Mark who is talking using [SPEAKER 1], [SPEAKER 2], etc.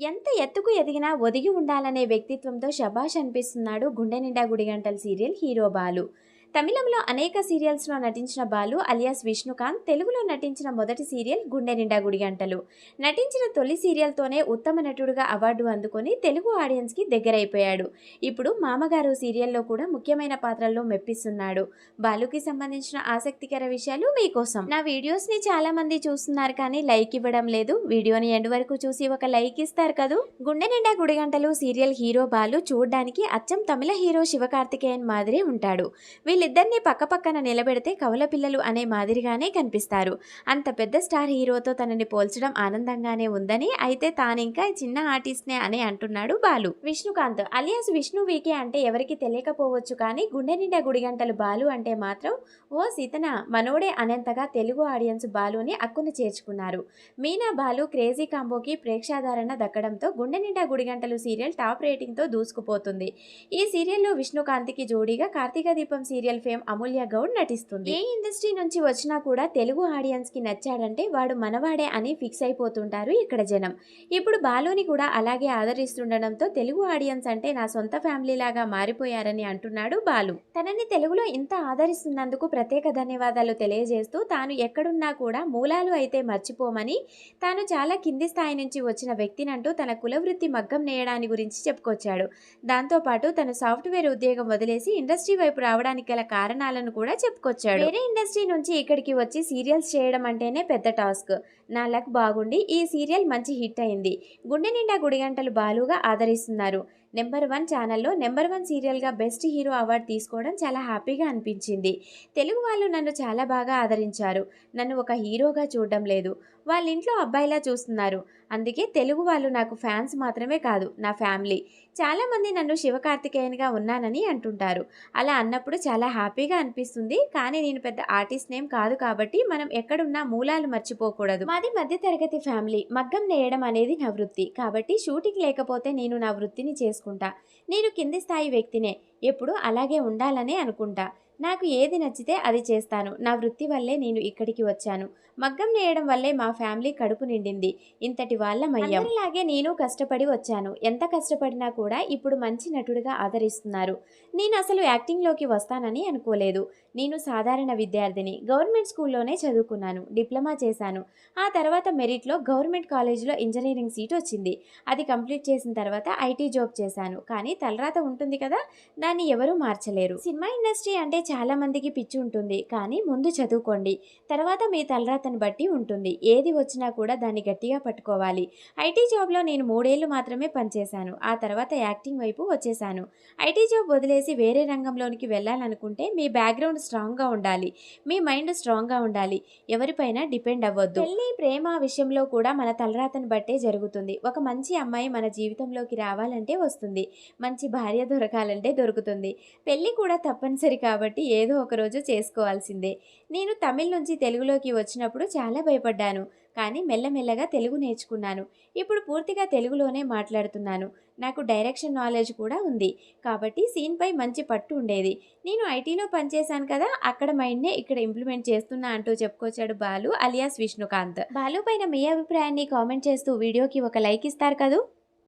[SPEAKER 1] ఎంత ఎత్తుకు ఎదిగినా ఒదిగి ఉండాలనే వ్యక్తిత్వంతో శబాష్ అనిపిస్తున్నాడు గుండె నిండా గుడిగంటల సీరియల్ హీరో బాలు. తమిళంలో అనేక సీరియల్స్లో నటించిన బాలు అలియాస్ విష్ణుకాంత్ తెలుగులో నటించిన మొదటి సీరియల్ గుండె నిండా గుడిగంటలు నటించిన తొలి సీరియల్తోనే ఉత్తమ నటుడుగా అవార్డు అందుకొని తెలుగు ఆడియన్స్కి దగ్గరైపోయాడు. ఇప్పుడు మామగారు సీరియల్లో కూడా ముఖ్యమైన పాత్రల్లో మెప్పిస్తున్నాడు. బాలుకి సంబంధించిన ఆసక్తికర విషయాలు మీకోసం. నా వీడియోస్ని చాలామంది చూస్తున్నారు కానీ లైక్ ఇవ్వడం లేదు. వీడియోని ఎండ్ వరకు చూసి ఒక లైక్ ఇస్తారు కదూ? గుండె నిండా గుడిగంటలు సీరియల్ హీరో బాలు చూడ్డానికి అచ్చం తమిళ హీరో శివకార్తికేయన్ మాదిరి ఉంటాడు. వీళ్ళు వీళ్ళిద్దరినీ పక్కపక్కన నిలబెడితే కవుల పిల్లలు అనే మాదిరిగానే కనిపిస్తారు. అంత పెద్ద స్టార్ హీరోతో తనని పోల్చడం ఆనందంగానే ఉందని అయితే తానింకా చిన్న ఆర్టిస్ట్నే అని అంటున్నాడు బాలు. విష్ణుకాంత్ అలియాస్ విష్ణు వీకే అంటే ఎవరికి తెలియకపోవచ్చు కానీ గుండె నిండా గుడిగంటలు బాలు అంటే మాత్రం ఓ సీతన మనోడే అనేంతగా తెలుగు ఆడియన్స్ బాలుని అక్కును చేర్చుకున్నారు. మీనా బాలు క్రేజీ కాంబోకి ప్రేక్షాధారణ దక్కడంతో గుండె నిండా గుడిగంటలు సీరియల్ టాప్ రేటింగ్తో దూసుకుపోతుంది. ఈ సీరియల్లో విష్ణుకాంత్కి జోడీగా కార్తీక దీపం సీరియల్ ఫేమ్ అమూల్య గౌడ్ నటిస్తుంది. ఏ ఇండస్ట్రీ నుంచి వచ్చినా కూడా తెలుగు ఆడియన్స్కి నచ్చాడంటే వాడు మనవాడే అని ఫిక్స్ అయిపోతుంటారు ఇక్కడ జనం. ఇప్పుడు బాలుని కూడా అలాగే ఆదరిస్తుండడంతో తెలుగు ఆడియన్స్ అంటే నా సొంత ఫ్యామిలీ లాగా మారిపోయారని అంటున్నాడు బాలు. తనని తెలుగులో ఇంత ఆదరిస్తున్నందుకు ప్రత్యేక ధన్యవాదాలు తెలియజేస్తూ తాను ఎక్కడున్నా కూడా మూలాలు అయితే మర్చిపోమని తాను చాలా కింది స్థాయి నుంచి వచ్చిన వ్యక్తినంటూ తన కులవృత్తి మగ్గం నేయడాని గురించి చెప్పుకొచ్చాడు. దాంతోపాటు తను సాఫ్ట్వేర్ ఉద్యోగం వదిలేసి ఇండస్ట్రీ వైపు రావడానికి గల కారణాలను కూడా చెప్పుకొచ్చాడు. వేరే ఇండస్ట్రీ నుంచి ఇక్కడికి వచ్చి సీరియల్స్ చేయడం అంటేనే పెద్ద టాస్క్. నా లక్ బాగుండి ఈ సీరియల్ మంచి హిట్ అయింది. గుండె నిండా గుడిగంటలు బాలుగా ఆదరిస్తున్నారు. నెంబర్ వన్ ఛానల్లో నెంబర్ వన్ సీరియల్గా బెస్ట్ హీరో అవార్డు తీసుకోవడం చాలా హ్యాపీగా అనిపించింది. తెలుగు వాళ్ళు నన్ను చాలా బాగా ఆదరించారు. నన్ను ఒక హీరోగా చూడడం లేదు. వాళ్ళ ఇంట్లో అబ్బాయిలా చూస్తున్నారు. అందుకే తెలుగు వాళ్ళు నాకు ఫ్యాన్స్ మాత్రమే కాదు నా ఫ్యామిలీ. చాలామంది నన్ను శివకార్తికేయన్గా ఉన్నానని అంటుంటారు. అలా అన్నప్పుడు చాలా హ్యాపీగా అనిపిస్తుంది. కానీ నేను పెద్ద ఆర్టిస్ట్ నేమ్ కాదు కాబట్టి మనం ఎక్కడున్నా మూలాలు మర్చిపోకూడదు. మాది మధ్యతరగతి ఫ్యామిలీ. మగ్గం నేయడం అనేది నా వృత్తి. కాబట్టి షూటింగ్ లేకపోతే నేను నా వృత్తిని చేసుకుంటా. నేను కింది స్థాయి వ్యక్తినే ఎప్పుడు అలాగే ఉండాలనే అనుకుంటా. నాకు ఏది నచ్చితే అది చేస్తాను. నా వృత్తి వల్లే నేను ఇక్కడికి వచ్చాను. మగ్గం నేయడం వల్లే మా ఫ్యామిలీ కడుపు నిండింది. ఇంతటి వాళ్ళమయ్యాం ఇలాగే నేను కష్టపడి వచ్చాను. ఎంత కష్టపడినా కూడా ఇప్పుడు మంచి నటుడిగా ఆదరిస్తున్నారు. నేను అసలు యాక్టింగ్లోకి వస్తానని అనుకోలేదు. నేను సాధారణ విద్యార్థిని. గవర్నమెంట్ స్కూల్లోనే చదువుకున్నాను. డిప్లొమా చేశాను. ఆ తర్వాత మెరిట్లో గవర్నమెంట్ కాలేజీలో ఇంజనీరింగ్ సీట్ వచ్చింది. అది కంప్లీట్ చేసిన తర్వాత ఐటీ జాబ్ చేశాను. కానీ తలరాత ఉంటుంది కదా? దాన్ని ఎవరూ మార్చలేరు. సినిమా ఇండస్ట్రీ అంటే చాలామందికి పిచ్చి ఉంటుంది. కానీ ముందు చదువుకోండి. తర్వాత మీ తలరాతను బట్టి ఉంటుంది. ఏది వచ్చినా కూడా దాన్ని గట్టిగా పట్టుకోవాలి. ఐటీ జాబ్లో నేను మూడేళ్ళు మాత్రమే పనిచేశాను. ఆ తర్వాత యాక్టింగ్ వైపు వచ్చేసాను ఐటీ జాబ్ వదిలేసి వేరే రంగంలోనికి వెళ్ళాలనుకుంటే మీ బ్యాక్గ్రౌండ్ స్ట్రాంగ్గా ఉండాలి. మీ మైండ్ స్ట్రాంగ్గా ఉండాలి. ఎవరిపైన డిపెండ్ అవ్వద్దు. పెళ్ళి ప్రేమ విషయంలో కూడా మన తలరాతను బట్టే జరుగుతుంది. ఒక మంచి అమ్మాయి మన జీవితంలోకి రావాలంటే వస్తుంది. మంచి భార్య దొరకాలంటే దొరుకుతుంది. పెళ్ళి కూడా తప్పనిసరి కాబట్టి ఏదో ఒకరోజు చేసుకోవాల్సిందే. నేను తమిళ్ నుంచి తెలుగులోకి వచ్చినప్పుడు చాలా భయపడ్డాను. కానీ మెల్లమెల్లగా తెలుగు నేర్చుకున్నాను. ఇప్పుడు పూర్తిగా తెలుగులోనే మాట్లాడుతున్నాను. నాకు డైరెక్షన్ నాలెడ్జ్ కూడా ఉంది. కాబట్టి సీన్పై మంచి పట్టు ఉండేది. నేను ఐటీలో పనిచేశాను కదా అక్కడ మైండ్నే ఇక్కడ ఇంప్లిమెంట్ చేస్తున్నా అంటూ చెప్పుకొచ్చాడు బాలు అలియాస్ విష్ణుకాంత్. బాలు పైన మీ అభిప్రాయాన్ని కామెంట్ చేస్తూ వీడియోకి ఒక లైక్ ఇస్తారు కదూ?